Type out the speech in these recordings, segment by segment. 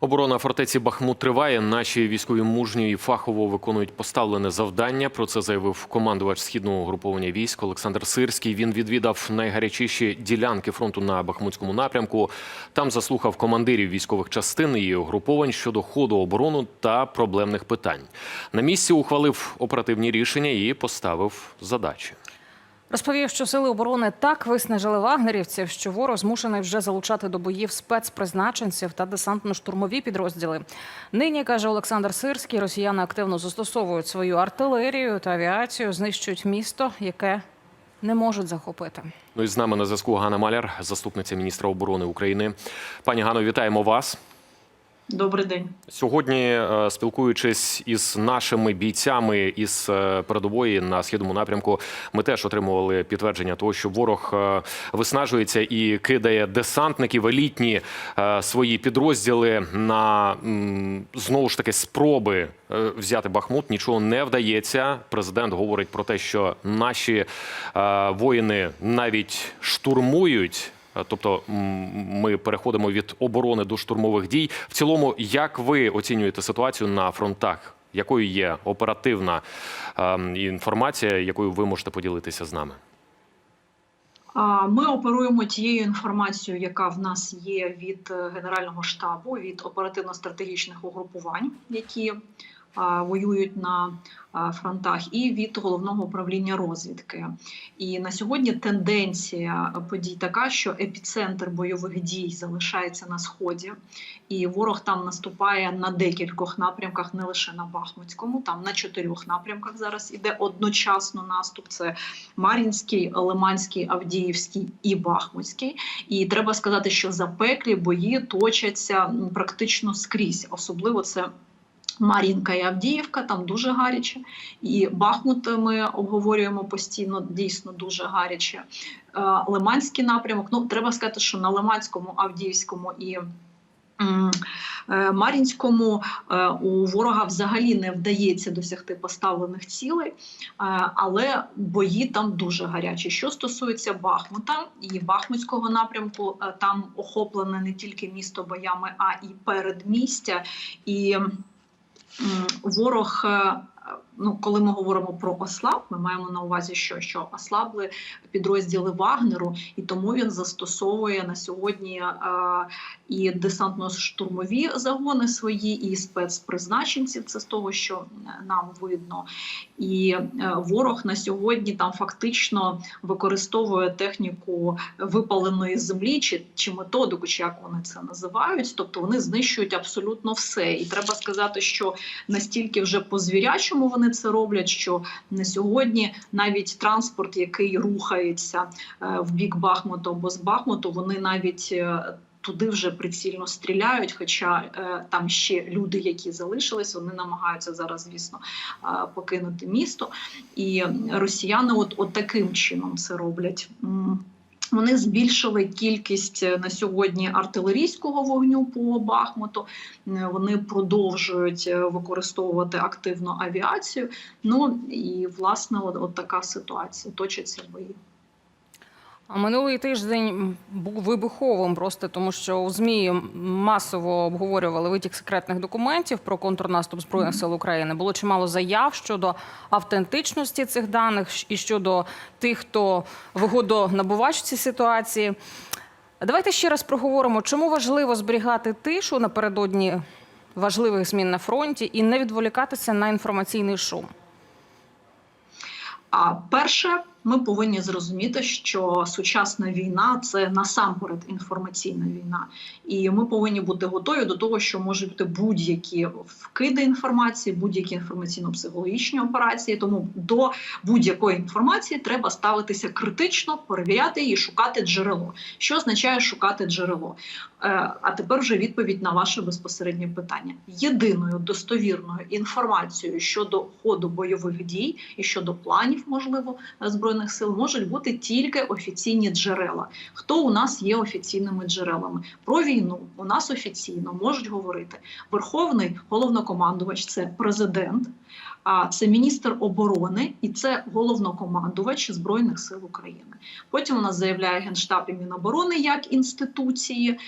Оборона фортеці Бахмут триває. Наші військові мужньо і фахово виконують поставлене завдання. Про це заявив командувач східного груповання військ Олександр Сирський. Він відвідав найгарячіші ділянки фронту на Бахмутському напрямку. Там заслухав командирів військових частин і угруповань щодо ходу оборони та проблемних питань. На місці ухвалив оперативні рішення і поставив задачі. Розповів, що сили оборони так виснажили вагнерівців, що ворог змушений вже залучати до боїв спецпризначенців та десантно-штурмові підрозділи. Нині каже Олександр Сирський, росіяни активно застосовують свою артилерію та авіацію, знищують місто, яке не можуть захопити. Ну і з нами на зв'язку Ганна Маляр, заступниця міністра оборони України. Пані Гано, вітаємо вас. Добрий день. Сьогодні, е, спілкуючись із нашими бійцями із е, передової на східному напрямку, ми теж отримували підтвердження того, що ворог е, виснажується і кидає десантників, елітні свої підрозділи на знову ж таки спроби взяти Бахмут. Нічого не вдається. Президент говорить про те, що наші воїни навіть штурмують. Е, Тобто ми переходимо від оборони до штурмових дій. В цілому, як ви оцінюєте ситуацію на фронтах? Якою є оперативна ем, інформація, якою ви можете поділитися з нами? Ми оперуємо тією інформацією, яка в нас є від е, Генерального штабу, від оперативно-стратегічних угрупувань, які воюють на фронтах, і від головного управління розвідки. І на сьогодні тенденція подій така, що епіцентр бойових дій залишається на сході, і ворог там наступає на декількох напрямках, не лише на Бахмутському, там на чотирьох напрямках зараз іде одночасно наступ. Це Мар'їнський, Лиманський, Авдіївський і Бахмутський. І треба сказати, що запеклі бої точаться практично скрізь, особливо це. Мар'їнка і Авдіївка, там дуже гаряче. І Бахмут ми обговорюємо постійно, дійсно дуже гаряче. Е, Лиманський напрямок. Ну, треба сказати, що на Лиманському, Авдіївському і е, Мар'їнському е, у ворога взагалі не вдається досягти поставлених цілей, але бої там дуже гарячі. Що стосується Бахмута і Бахмутського напрямку, там охоплене не тільки місто боями, а і передмістя. І ворог. Ну, коли ми говоримо про ослаб, ми маємо на увазі, що, що ослабли підрозділи Вагнеру, і тому він застосовує на сьогодні е, і десантно-штурмові загони свої, і спецпризначенців. Це з того, що нам видно. І е, ворог на сьогодні там фактично використовує техніку випаленої землі, чи, чи методику, чи як вони це називають. Тобто вони знищують абсолютно все. І треба сказати, що настільки вже по звірячому вони це роблять, що на сьогодні навіть транспорт, який рухається е, в бік Бахмуту або з Бахмуту, вони навіть. е, Туди вже прицільно стріляють, хоча е, там ще люди, які залишились, вони намагаються зараз, звісно, е, покинути місто. І росіяни, от, от таким чином це роблять. Вони збільшили кількість е, на сьогодні артилерійського вогню по Бахмуту. Е, Вони продовжують е, використовувати активно авіацію. Ну і власне, от, от така ситуація. Точаться бої. А минулий тиждень був вибуховим просто тому, що у змі масово обговорювали витік секретних документів про контрнаступ збройних сил України. Було чимало заяв щодо автентичності цих даних і щодо тих, хто вигодонабувач в цій ситуації. Давайте ще раз проговоримо, чому важливо зберігати тишу напередодні важливих змін на фронті і не відволікатися на інформаційний шум. А перше, ми повинні зрозуміти, що сучасна війна це насамперед інформаційна війна, і ми повинні бути готові до того, що можуть бути будь-які вкиди інформації, будь-які інформаційно-психологічні операції. Тому до будь-якої інформації треба ставитися критично, перевіряти її, шукати джерело. Що означає шукати джерело? Е, А тепер вже відповідь на ваше безпосереднє питання. Єдиною достовірною інформацією щодо ходу бойових дій і щодо планів, можливо, збройних сил можуть бути тільки офіційні джерела. Хто у нас є офіційними джерелами? Про війну у нас офіційно можуть говорити Верховний головнокомандувач, це президент. А це міністр оборони і це головнокомандувач збройних сил України. Потім у нас заявляє генштаб і Міноборони як інституції.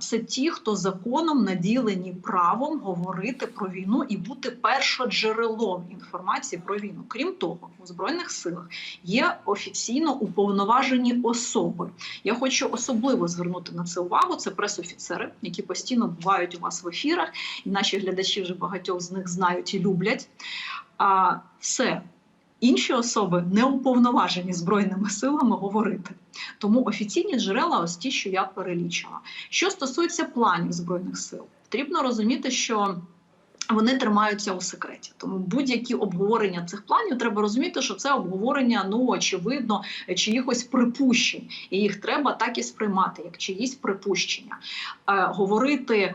Це ті, хто законом наділені правом говорити про війну і бути першоджерелом інформації про війну. Крім того, у збройних силах є офіційно уповноважені особи. Я хочу особливо звернути на це увагу. Це пресофіцери, які постійно бувають у вас в ефірах, і наші глядачі вже багатьох з них знають і люблять. А це інші особи не уповноважені збройними силами говорити. Тому офіційні джерела, ось ті, що я перелічила. Що стосується планів збройних сил, потрібно розуміти, що вони тримаються у секреті. Тому будь-які обговорення цих планів треба розуміти, що це обговорення, ну очевидно, чиїхось припущень, і їх треба так і сприймати, як чиїсь припущення. Е, говорити е,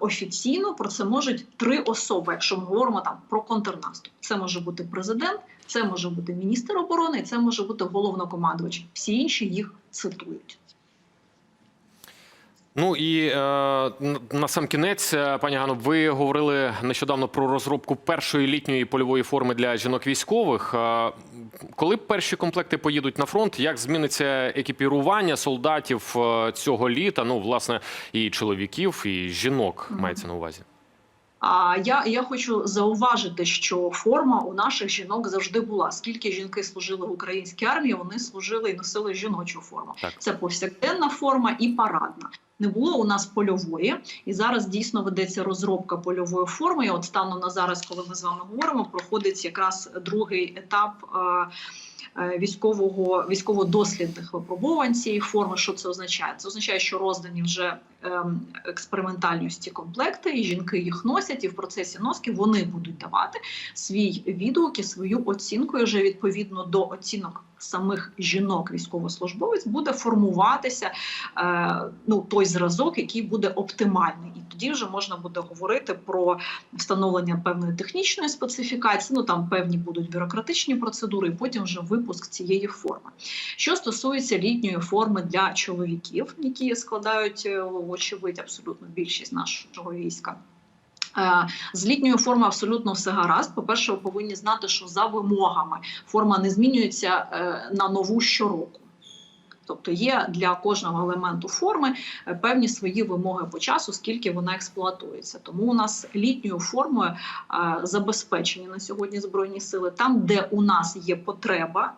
офіційно про це можуть три особи, якщо ми говоримо там про контрнаступ. Це може бути президент, це може бути міністр оборони, це може бути головнокомандувач. Всі інші їх цитують. Ну і е, на сам кінець, е, пані Гано, ви говорили нещодавно про розробку першої літньої польової форми для жінок військових. Е, коли перші комплекти поїдуть на фронт, як зміниться екіпірування солдатів е, цього літа? Ну, власне, і чоловіків, і жінок мається на увазі. А я, я хочу зауважити, що форма у наших жінок завжди була. Скільки жінки служили в українській армії, вони служили і носили жіночу форму. Так. Це повсякденна форма і парадна. Не було у нас польової, і зараз дійсно ведеться розробка польової форми. І от станом на зараз, коли ми з вами говоримо, проходить якраз другий етап. е, е, Військового військово-дослідних випробувань цієї форми, що це означає? Це означає, що роздані вже ем, ці комплекти, і жінки їх носять, і в процесі носки вони будуть давати свій відгук і свою оцінку. І вже відповідно до оцінок самих жінок військовослужбовець буде формуватися е, ну той зразок, який буде оптимальний, і тоді вже можна буде говорити про встановлення певної технічної специфікації. Ну там певні будуть бюрократичні процедури, і потім вже випуск цієї форми. Що стосується літньої форми для чоловіків, які складають е, вочевидь абсолютно більшість нашого війська. Е, З літньою формою абсолютно все гаразд. По-перше, ви повинні знати, що за вимогами форма не змінюється е, на нову щороку. Тобто є для кожного елементу форми е, певні свої вимоги по часу, скільки вона експлуатується. Тому у нас літньою формою е, забезпечені на сьогодні збройні сили там, де у нас є потреба.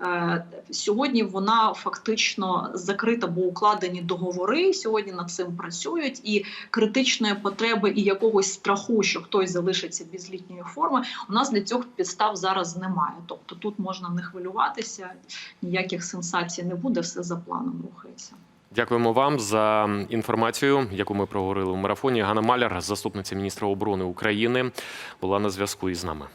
Е, сьогодні вона фактично закрита, бо укладені договори. Сьогодні над цим працюють, і критичної потреби і якогось страху, що хтось залишиться без літньої форми. У нас для цього підстав зараз немає. Тобто тут можна не хвилюватися, ніяких сенсацій не буде, все за планом рухається. Дякуємо вам за інформацію, яку ми проговорили в марафоні. Ганна Маляр, заступниця міністра оборони України, була на зв'язку із нами.